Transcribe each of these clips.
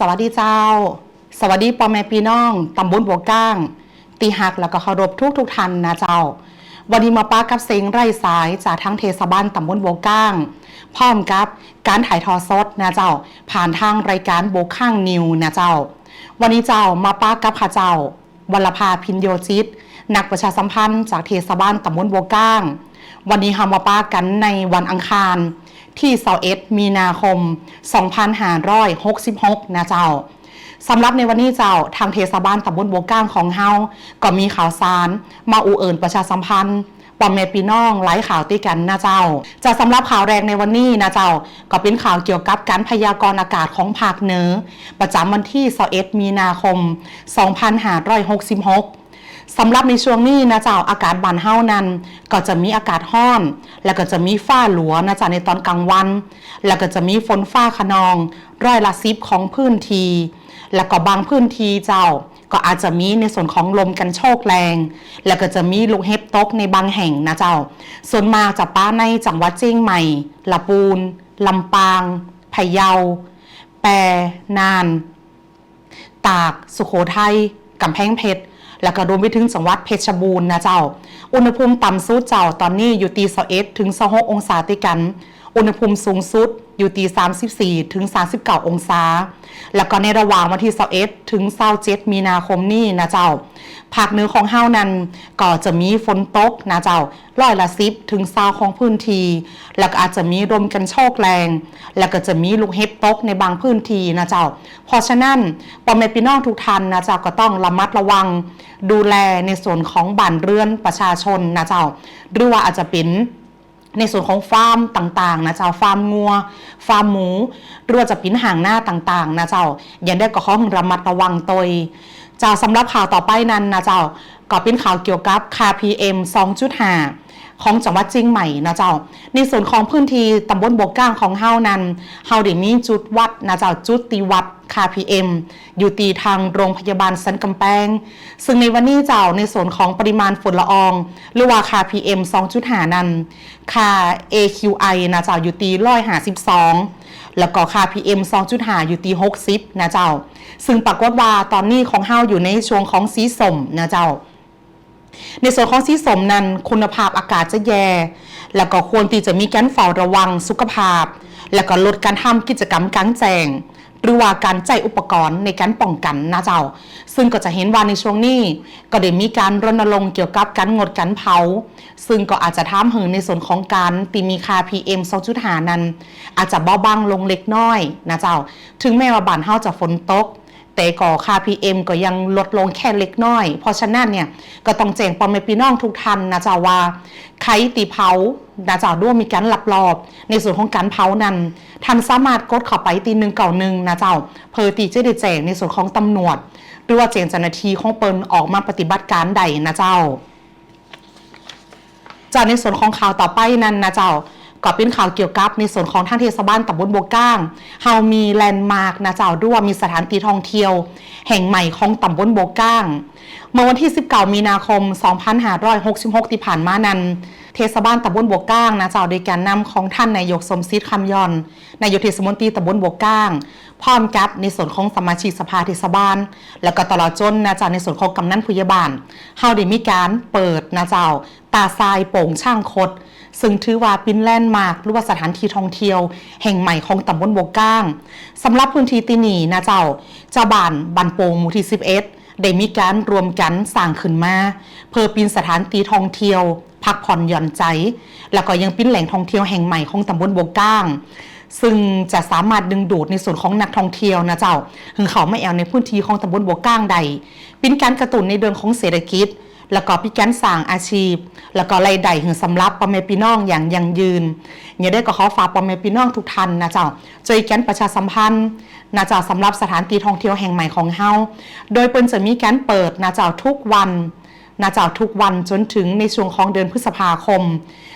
สวัสดีเจ้า สวัสดีพ่อแม่พี่น้องตำบลบัวก้าง ตีหักแล้วก็เคารพทุกทุกท่านนะเจ้า วันนี้มาป้ากับเซ็งไร่สายจากทั้งเทศบาลตำบลบัวก้าง พร้อมกับการถ่ายทอดสดนะเจ้า ผ่านทางรายการโบกข้างนิวนะเจ้า วันนี้เจ้ามาป้ากับข้าเจ้า วัลภาพินโยจิต นักประชาสัมพันธ์จากเทศบาลตำบลบัวก้าง วันนี้เฮามาป้ากันในวันอังคาร ที่21มีนาคม 2566 นะเจ้าสำหรับในวันนี้เจ้าทางเทศบาลตำบลบัวก้างของเฮาก็มีข่าวสาร มาอูเอิญประชาสัมพันธ์ปอมเมปีน้องไลฟ์ข่าวตีกันนะเจ้า จะสำหรับข่าวแรกในวันนี้นะเจ้า ก็เป็นข่าวเกี่ยวกับการพยากรณ์อากาศของภาคเหนือประจำวันที่21มีนาคม 2566 สำหรับในช่วงนี้นะเจ้าอากาศบานเฮานั้น ก็จะมีอากาศห้อน แล้วก็จะมีฟ้าหลัวนะจ้าในตอนกลางวัน แล้วก็จะมีฝนฟ้าขนอง ร้อยละสิบของพื้นที่แล้วก็บางพื้นที่เจ้าก็อาจจะมีในส่วนของลมกันโชกแรง แล้วก็จะมีลูกเห็บตกในบางแห่งนะเจ้า ส่วนมากจะป้าในจังหวัดเชียงใหม่ลำปูนลำปางพะเยา แปรนาน ตาก สุโขทัยกำแพงเพชร แล้วก็รวมไปถึงจังหวัดเพชรบูรณ์นะเจ้า อุณหภูมิต่ำสุดเจ้าตอนนี้อยู่ตี21ถึง26องศาติกัน อุณหภูมิสูงสุดอยู่ตี34 ถึง 39 องศา แล้วก็ในระหว่างวันที่21ถึง27มีนาคมนี้นะเจ้า ภาคเหนือของเฮานั้นก็จะมีฝนตกนะเจ้าร้อยละสิบถึงซาวของพื้นที่ แล้วก็อาจจะมีลมกันโชกแรง แล้วก็จะมีลูกเห็บตกในบางพื้นที่นะเจ้า เพราะฉะนั้นปอมเมพี่น้องทุกท่านนะเจ้าก็ต้องระมัดระวัง ดูแลในส่วนของบ้านเรือนประชาชนนะเจ้า หรือว่าอาจจะเป็น ในส่วนของฟาร์มต่างๆนะเจ้าฟาร์มงัว ฟาร์มหมูหรือว่าจะปิ้นห่างหน้าต่างๆนะเจ้าอย่างได้ก็ขอให้ระมัดระวังตัวเองเจ้าสำหรับข่าวต่อไปนั้นนะเจ้าก็เป็นข่าวเกี่ยวกับ KPM 2.5 ของจังหวัดเชียงใหม่นะเจ้า ในส่วนของพื้นที่ตำบลบกก้างของเฮานั้นเฮาได้มีจุดวัดนะเจ้าจุดตีวัด KPM อยู่ตีทางโรงพยาบาลสันกำแพงซึ่งในวันนี้เจ้าในส่วนของปริมาณฝุ่นละออง หรือว่า KPM 2.5นั้นค่า AQI นะเจ้าอยู่ตี152แล้วก็ค่า PM 2.5 อยู่ตี60นะเจ้า ซึ่งปรากฏว่าตอนนี้ของเฮาอยู่ในช่วงของสีสมนะเจ้า ในส่วนของสีสมนั้นคุณภาพอากาศจะแย่ แล้วก็ควรที่จะมีการเฝ้าระวังสุขภาพ แล้วก็ลดการทำกิจกรรมกลางแจ้งหรือว่าการใจอุปกรณ์ในการป้องกันนะเจ้า ซึ่งก็จะเห็นว่าในช่วงนี้ ก็ได้มีการรณรงค์เกี่ยวกับการงดการเผา ซึ่งก็อาจจะท้ามถึงในส่วนของการตีมีค่า PM 2.5นั้น อาจจะเบาบางลงเล็กน้อยนะเจ้า ถึงแม้ว่าบ้านเฮาจะฝนตก แต่ก่อค่า PM ก็ยังลดลงแค่เล็กน้อย เพราะฉะนั้นเนี่ยก็ต้องแจ้งปอมเมพี่น้องทุกท่านนะจ๊ะว่าใครตีเผานะจ๊ะด้วยมีการหลับรอบ ในส่วนของการเผานั้นท่านสามารถกดเข้าไปตีหนึ่งเก่าหนึ่งนะเจ้าเพอตีจะได้แจ้งในส่วนของตำรวจหรือว่าแจ้งเจ้าหน้าที่ของเปิลออกมาปฏิบัติการใดนะเจ้าจากในส่วนของข่าวต่อไปนั้นนะเจ้า ก็เป็นข่าวเกี่ยวกับในส่วนของทางเทศบาลตำบลบัวก้างเฮามีแลนด์มาร์กนะเจ้าด้วยมีสถานที่ท่องเที่ยว แห่งใหม่ของตำบลบัวก้าง เมื่อวันที่ 19 มีนาคม 2566 ที่ผ่านมานั้น เทศบาลตำบลบัวก้างนะเจ้าโดยการนำของท่านนายกสมศิษย์คำยอนนายกเทศมนตรีตำบลบัวก้างพร้อมกับในส่วนของสมาชิกสภาเทศบาล แล้วก็ตลอดจนนะเจ้าในส่วนของกำนันผู้ใหญ่บ้านเฮาได้มีการเปิดนะเจ้าตาทรายโป่งช่างคด ซึ่งถือว่าเป็นแลนด์มาร์คหรือว่าสถานที่ท่องเที่ยว แห่งใหม่ของตำบลบวก้างสำหรับพื้นที่ที่นี่นะเจ้าเจ้าบ้านบันโปงหมู่ที่ 11 ได้มีการรวมกันสร้างขึ้นมาเพื่อเป็นสถานที่ท่องเที่ยว พักผ่อนหย่อนใจ แล้วก็ยังเป็นแหล่งท่องเที่ยวแห่งใหม่ของตำบลบวก้างซึ่งจะสามารถดึงดูดในส่วนของนักท่องเที่ยวนะเจ้าถึงเขาไม่แอลในพื้นที่ของตำบลบวก้างใด เป็นการกระตุ้นในเดือนของเศรษฐกิจ แล้วก็พิการสร้างอาชีพ แล้วก็รายได้ถึงสำรับปอมเมพี่น้องอย่างยั่งยืนอย่าได้ก็ขอฝากปอมเมพี่น้องทุกท่านนะเจ้าช่วยกันประชาสัมพันธ์นะเจ้าสำหรับสถานที่ท่องเที่ยวแห่งใหม่ของเฮาโดยเปิ้นจะมีการเปิดนะเจ้าทุกวันนะเจ้าทุกวันจนถึงในช่วงของเดือนพฤษภาคม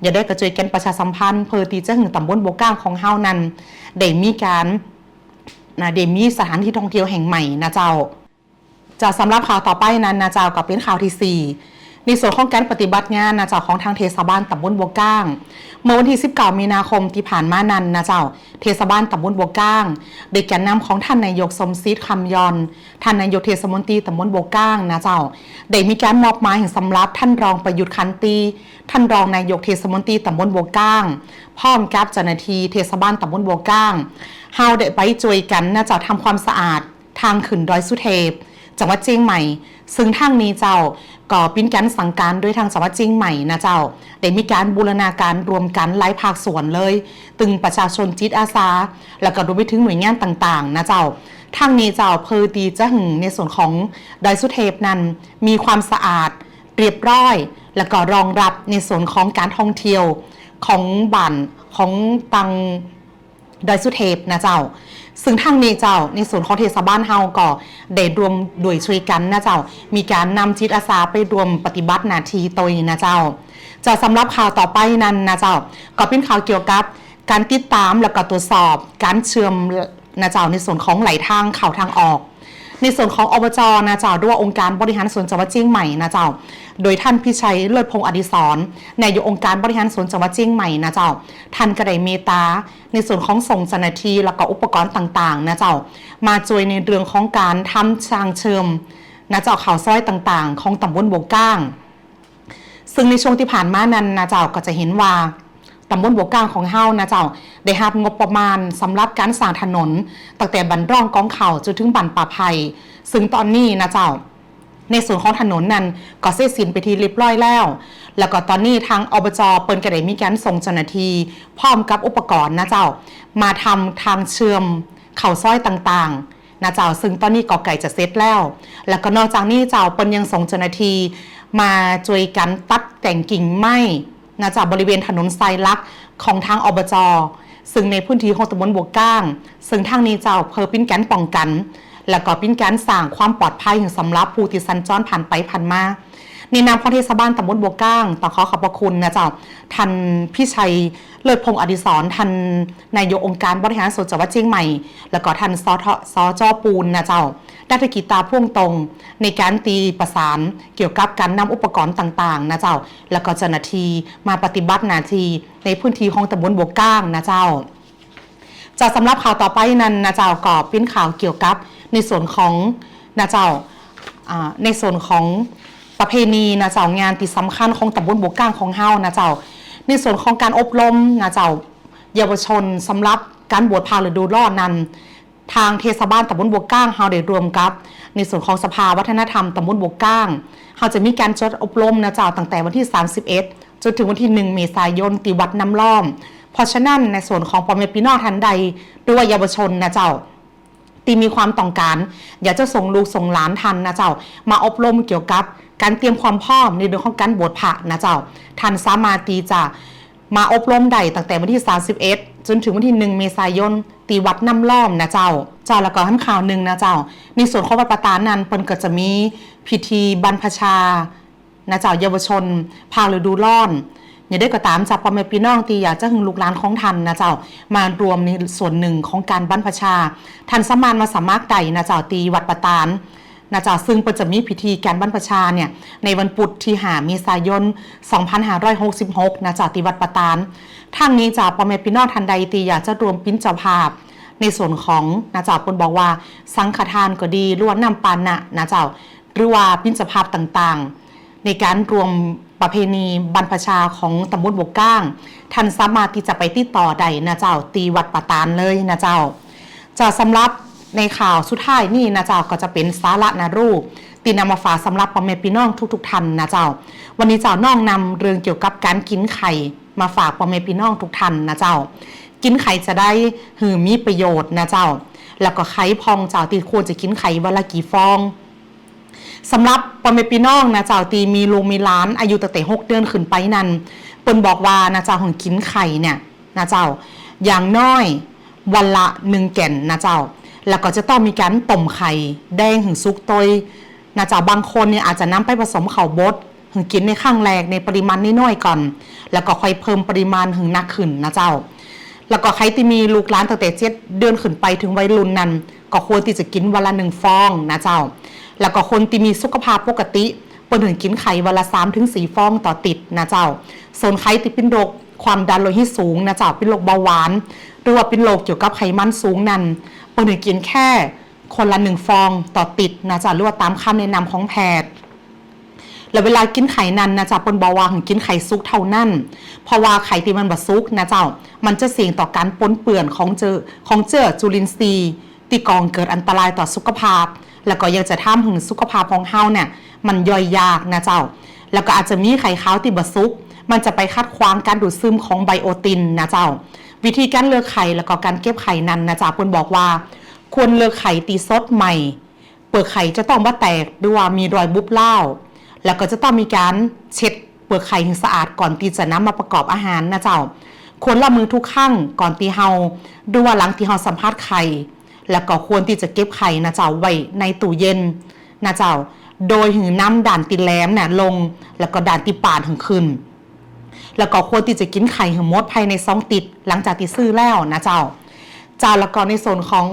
อย่าได้กระจายกันประชาสัมพันธ์เพอที่จะถึงตำบลโบก้างของเฮานั้นได้มีการนะได้มีสถานที่ท่องเที่ยวแห่งใหม่นะเจ้า จะสำหรับข่าวต่อไปนั้นนะเจ้าก็เป็นข่าวที่ 4 ในส่วนของการปฏิบัติงานนะเจ้าของทางเทศบาลตำบลบัวก้าง เมื่อวันที่ 19 มีนาคมที่ผ่านมานั้นนะเจ้า เทศบาลตำบลบัวก้างโดยแกนนำของท่านนายกสมศิษย์คำยอน ท่านนายกเทศมนตรีตำบลบัวก้างนะเจ้าได้มีการมอบหมายแห่งสำรับท่านรองประยุทธ์คันตีท่านรองนายกเทศมนตรีตำบลบัวก้างพร้อมกับเจ้าหน้าที่เทศบาลตำบลบัวก้างเฮาได้ไปช่วยกันนะเจ้าทำความสะอาดทางขึ้นดอยสุเทพ จังหวัดเชียงใหม่ ซึ่งทางนี้เจ้าก็เป็นการสั่งการด้วยทางจังหวัดเชียงใหม่นะเจ้าได้มีการบูรณาการรวมกันหลายภาคส่วนเลย ตึงประชาชนจิตอาสา แล้วก็รวมไปถึงหน่วยงานต่างๆ นะเจ้าทางนี้เจ้าเพอดีจะหึงในส่วนของดอยสุเทพนั้นมีความสะอาดเรียบร้อย แล้วก็รองรับในส่วนของการท่องเที่ยวของบ้านของตังดอยสุเทพนะเจ้า ซึ่งทางนี้เจ้าในส่วนของเทศบาลเฮาก็ได้รวมด้วยช่วยกันนะเจ้า มีการนำจิตอาสาไปรวมปฏิบัติหนาทีตัวนี้นะเจ้า จะสำหรับข่าวต่อไปนั้นนะเจ้า ก็เป็นข่าวเกี่ยวกับ การติดตามและก็ตรวจสอบ การเชื่อมนะเจ้าในส่วนของไหลทางเข่าทางออก ในส่วนของอบจนะเจ้าด้วยองค์การบริหารส่วนจังหวัดเชียงใหม่นะเจ้า โดยท่านพิชัยเลิศพงษ์อดิศรนายกองค์การบริหารส่วนจังหวัดเชียงใหม่นะเจ้า ท่านก็ไดเมตตา ในส่วนของส่งเจ้าหน้าที่แล้วก็อุปกรณ์ต่างๆนะเจ้า มาช่วยในเรื่องของการทำช่างเชิมนะเจ้าข่าวซ้อยต่างๆ ของตำบลโบกก้าง ซึ่งในช่วงที่ผ่านมานั้นนะเจ้าก็จะเห็นว่า ตำบลบัวกลางของเฮานะเจ้า ได้รับงบประมาณสำหรับการสร้างถนน ตั้งแต่บันร่องกองเข่าจนถึงบันป่าไผ่ซึ่งตอนนี้นะเจ้า ในส่วนของถนนนั้นก็เสร็จสิ้นไปทีเรียบร้อยแล้ว แล้วก็ตอนนี้ทางอบจเปิ้นก็ไดมีการส่งเจ้าหน้าที่พร้อมกับอุปกรณ์นะเจ้า มาทำทางเชื่อมเข่าซ้อยต่างๆนะเจ้าซึ่งตอนนี้กอไก่จะเสร็จแล้ว แล้วก็นอกจากนี้เจ้าเปิ้นยังส่งเจ้าหน้าที่มาช่วยกันตัดแต่งกิ่งไม้ นะจากบริเวณถนนไซลักของทางอบจซึ่งในพื้นที่ของตำบลบวกก้าง ซึ่งทางนี้เจ้าเพอปิ้นแกนป้องกัน และก็ปิ้นแกนสร้างความปลอดภัยของสำหรับผู้ที่สัญจรผ่านไปผ่านมา ในนามของเทศบาลตำบลบัวก้างต้อขอขอบพระคุณนะเจ้าท่านพี่ชัยเลิศพงษ์อดิศรท่านนายกองค์การบริหารส่วนจังหวัดเชียงใหม่ แล้วก็ท่านสทสจปูนนะเจ้าได้ตกิจตาพ่วงตรง ในการตีประสานเกี่ยวกับการนำอุปกรณ์ต่างๆนะเจ้า แล้วก็เจ้าหน้าที่มาปฏิบัติหน้าที่ในพื้นที่ของตำบลบัวก้างนะเจ้าจะสำหรับข่าวต่อไปนั้นนะเจ้าก็เป็นข่าวเกี่ยวกับในส่วนของนะเจ้าในส่วนของ ประเพณีนะเจ้างานที่สำคัญของตำบลบวกก้างของเฮานะเจ้า ในส่วนของการอบรมนะเจ้าเยาวชนสำหรับการบวชพาฤดูรอนนั้น ทางเทศบาลตำบลบวกก้างเฮาได้รวมกับ ในส่วนของสภาวัฒนธรรมตำบลบวกก้างเฮาจะมีการจัดอบรมนะเจ้าตั้งแต่วันที่ 31 จนถึงวันที่ 1 เมษายนที่วัดน้ำล้อม เพราะฉะนั้นในส่วนของปอมเมพี่น้อทันใดด้วยเยาวชนนะเจ้า ตีมีความต้องการ อยากจะส่งลูกส่งหลานทันนะเจ้า มาอบรมเกี่ยวกับการเตรียมความพร้อมในเรื่องของการบวชพระนะเจ้าทันสามาตีจะมาอบรมได้ตั้งแต่วันที่ 31 จนถึงวันที่ 1 เมษายน ตีวัดน้ำล้อมนะเจ้า เจ้าแล้วก็ให้ข่าวหนึ่งนะเจ้า ในส่วนของวัดประตานนั้นเปิ้นก็จะมีพิธีบรรพชานะเจ้าเยาวชนพาฤดูร้อน อย่าได้ก็ตามจากพ่อแม่พี่น้องที่อยากจะหึงลูกหลานของท่านนะเจ้ามารวมในส่วนหนึ่งของการบรรพชาท่านสมารถมาสามารใดนะเจ้าตีวัดปะตานนะจ้าซึ่งเปิดจะมีพิธีการบรรพชาเนี่ยในวันพุธที่หาเมษายน 2566นะจ้าตีวัดปะตานทางนี้จากพ่อแม่พี่น้องทันใดตีอยากจะรวมปิ้นเจ้าภาพ ในส่วนของนะจ้าปนบอกว่า สังฆทานก็ดีล้วนนำปานะนะจ้าหรือว่าปิ้นเจ้าภาพต่างๆ ในการรวมประเพณีบรรพชาของตำบลบกก้าง ท่านสามารถที่จะไปติดต่อได้นะเจ้าตีวัดปะตานเลยนะเจ้าจะสำหรับในข่าวสุดท้ายนี่นะเจ้าก็จะเป็นสาระนะรูปตีนำมาฝากสำหรับพ่อแม่พี่น้องทุกๆท่านนะเจ้า วันนี้เจ้าน้องนำเรื่องเกี่ยวกับการกินไข่มาฝากพ่อแม่พี่น้องทุกท่านนะเจ้า กินไข่จะได้หือมีประโยชน์นะเจ้า แล้วก็ไข่พองเจ้าตีควรจะกินไข่วันละกี่ฟอง สำหรับปอมเมปีน้องนะเจ้าตีมีลูกมีหล้านอายุตั้งแต่หกเดือนขึ้นไปนั่นเปิ้นบอกว่านะเจ้าของกินไข่เนี่ยนะเจ้าอย่างน้อยวันละหนึ่งแก่นนะเจ้า แล้วก็จะต้องมีการต้มไข่แดงถึงซุกตยนะเจ้าบางคนเนี่ยอาจจะนำไปผสมข้าบดถึงกินในข้างแรกในปริมาณน้อยๆก่อน แล้วก็ค่อยเพิ่มปริมาณถึงนักขึ้นนะเจ้า แล้วก็ใครที่มีลูกหลานตั้งแต่เจ็ดเดือนขึ้นไปถึงวัยรุ่นนั้น ก็ควรที่จะกินวันละหนึ่งฟองนะเจ้า แล้วก็คนที่มีสุขภาพปกติปิ้นถึงกินไข่วันละ3ถึง4ฟองต่อติดนะเจ้าส่วนใครที่เป็นโรคความดันโลหิตสูงนะเจ้าเป็นโรคเบาหวาน หรือว่าเป็นโรคเกี่ยวกับไขมันสูงนั่นเปิ้นถึงกินแค่คนละหนึ่งฟองต่อติดนะเจ้าหรือว่าตามคำแนะนำของแพทย์ แล้วเวลากินไข่นั้นนะจ๊ะปิ้นบอกว่าให้กินไข่ซุกเท่านั้น เพราะว่าไข่ที่มันบ่ซุกนะเจ้า มันจะเสี่ยงต่อการปนเปื้อนของเจอของเจือจุลินทรีย์ที่ก่อเกิดอันตรายต่อสุขภาพ แล้วก็ยังจะทำให้สุขภาพของเฮาเนี่ยมันย่อยยากนะเจ้า แล้วก็อาจจะมีไข่ขาวที่บ่ซุก มันจะไปคัดขวางการดูดซึมของไบโอตินนะเจ้า วิธีการเลือกไข่แล้วก็การเก็บไข่นั้นนะจ๊ะเปิ้นบอกว่า ควรเลือกไข่ตีสดใหม่ เปลือกไข่จะต้องบ่แตกด้วยว่ามีรอยบุบเล่า แล้วก็จะต้องมีการเช็ดเปลือกไข่ให้สะอาดก่อนที่จะนำมาประกอบอาหารนะเจ้าควรละมือทุกครั้งก่อนที่เฮาดูว่าหลังที่เฮาสัมภาษณ์ไข่ แล้วก็ควรที่จะเก็บไข่นะเจ้าไว้ในตู้เย็นนะเจ้า โดยหือน้ำด่านติแหลมเนี่ยลง แล้วก็ด่านติปาดถึงขึ้น แล้วก็ควรที่จะกินไข่ห้หมดภายในซองติด หลังจากที่ซื้อแล้วนะเจ้า เจ้าแล้วก็ในส่วนของ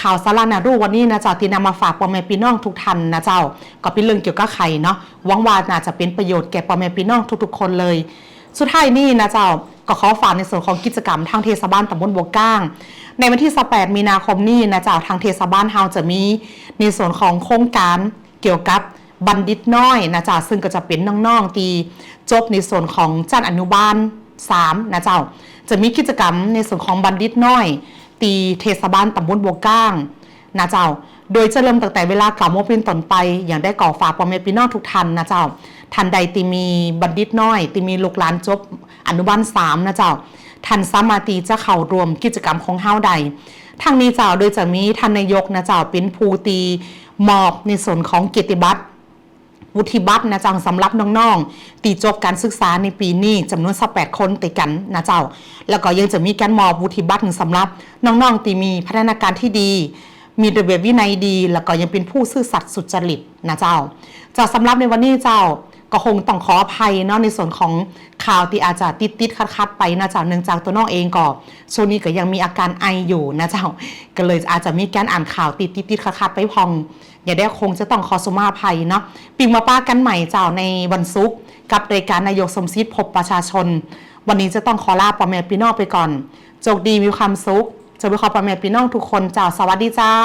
ข่าวสารานารูวันนี้นะเจ้าที่นำมาฝากพ่อแม่พี่น้องทุกท่านนะเจ้า ก็เป็นเรื่องเกี่ยวกับไข่เนาะหวังว่าน่าจะเป็นประโยชน์แก่พ่อแม่พี่น้องทุกๆ คนเลย สุดท้ายนี่นะเจ้าก็ขอฝากในส่วนของกิจกรรมทางเทศบาลตำบลบัวก้าง ในวันที่ 18 มีนาคมนี้นะเจ้าทางเทศบาลเฮาจะมีในส่วนของโครงการเกี่ยวกับบัณฑิตน้อยนะเจ้าซึ่งก็จะเป็นน้องๆตีจบในส่วนของจันอนุบาล3นะเจ้า จะมีกิจกรรมในส่วนของบัณฑิตน้อย ตีเทศบาลตำบลบัวก้างนะเจ้า โดยจะเริ่มตั้งแต่เวลาเก่าวโมเป็นต้นไป อย่างได้ก่อฝากพ่อแม่พี่น้อทุกท่านนะเจ้าทันใดตีมีบัณฑิตน้อย ตีมีลูกหลานจบอนุบาลสามนะเจ้าทันสามารถตีจะเข้ารวมกิจกรรมของเฮาใดทางนี้เจ้าโดยจะมีท่านนายกนะเจ้าเป็นผู้ตีมอบในส่วนของกียรติบัตรวุฒิบัตรนะเจ้าสำหรับน้องๆ ตีจบการศึกษาในปีนี้จำนวน18คนติดกันนะเจ้า แล้วก็ยังจะมีการมอบวุฒิบัตรสำหรับน้องๆที่มีพัฒนาการที่ดี มีระเบียบวินัยดี แล้วก็ยังเป็นผู้ซื่อสัตย์สุจริตนะเจ้าจ้าสำหรับในวันนี้เจ้าก็คงต้องขออภัยเนาะในส่วนของข่าวที่อาจจะติดติดคัดคัดๆไปนะเจ้าเนื่องจากตัวน้องเองก็ช่วงนี้ก็ยังมีอาการไออยู่นะเจ้าก็เลยอาจจะมีการอ่านข่าวติดติดติดคัดคัดๆไปพอง อย่าได้คงจะต้องขอสมาภัยเนาะปิงมาป้ากันใหม่เจ้าในวันศุกร์กับรายการนายกสมศิษย์พบประชาชน วันนี้จะต้องขอลาปอแม่พี่น้องไปก่อนโชคดีมีความสุข จะไปขอปอแม่พี่น้องทุกคนเจ้าสวัสดีเจ้า